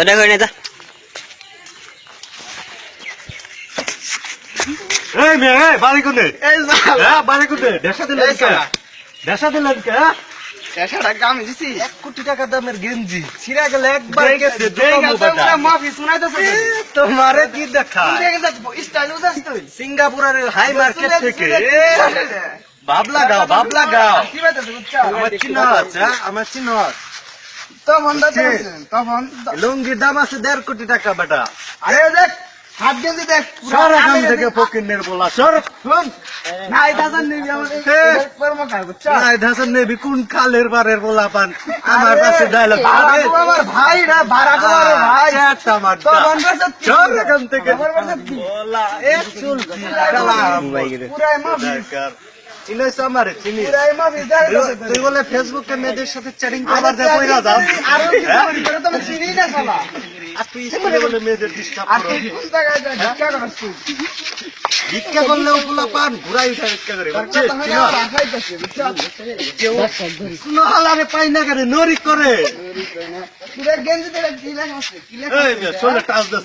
তোটা করে যা এই মেয়ে এই বাড়ি কোনে এই শালা হ্যাঁ বাড়ি কোনে দেশা দিলেন কে। দেশা দিলেন কে হ্যাঁ? একশো টাকা আমি দিছি এক কোটি টাকা দামের গেঞ্জি ছিঁড়া গেলে একবার দেখে- গেছে দেখে দুটো তো মোবাইল ওরা মাফি শুনাইতেছে। তোমারে কি দেখা তুই দেখে যাচ্ছিস, স্টাইল উঠাস তুই। সিঙ্গাপুরের হাই মার্কেট থেকে বাবলা গাও বাবলা গাও? আমার চিহ্ন আছে হ্যাঁ? আমার চিহ্ন আছে তখন তখন লুঙ্গির দাম আছে দেড় কোটি টাকা বেটা আরে দেখ হাত গেঞ্জি দেখ সর এখান থেকে ফকিনের বলা সর নাই দাদার নিবি আমার এই- হে। এই কর্মকার, বুঝছ? নাই ধাসন নেবি কোন খালের বারের বলা পান আমার কাছে ডায়লগ আমার ভাই। আমার? সর এখান থেকে আমার বলছে কি? বলা এক চুল পুরাই মাফি, চিনিস আমারে তো। তুই বলে। ফেসবুকে মেয়েদের সাথে চ্যাটিং করবার যা কইরা যাও আরও হ্যাঁ? করি, চিনি না শালা। তুই স্কুলে বলে মেয়েদের ডিস্টার্ব আর তুই কোন জায়গায় যা, ভিক্ষা করস তুই? ভিক্ষা করলেও পোলা পান ঘুরাই উঠা ভিক্ষা করে। হয়ে হালারে পাই না করে। নরি করে? মেয়ে শোলে টাচ দস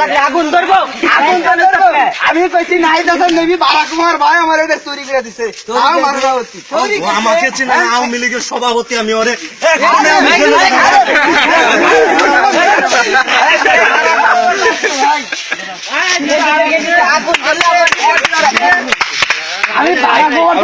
আছে? আগুন ধরবো আগুন আমি কইছি নাই দাদা নেবি বারা কুমার ভাই আমার এটা চুরি করে দিছে তাও মারবা হচ্ছে ও আমাকে চেনে আওয়ামী লীগের সভাপতি আমি ওরে আমি বারা কুমার যাচ্ছি ভাই বিদায় যাবে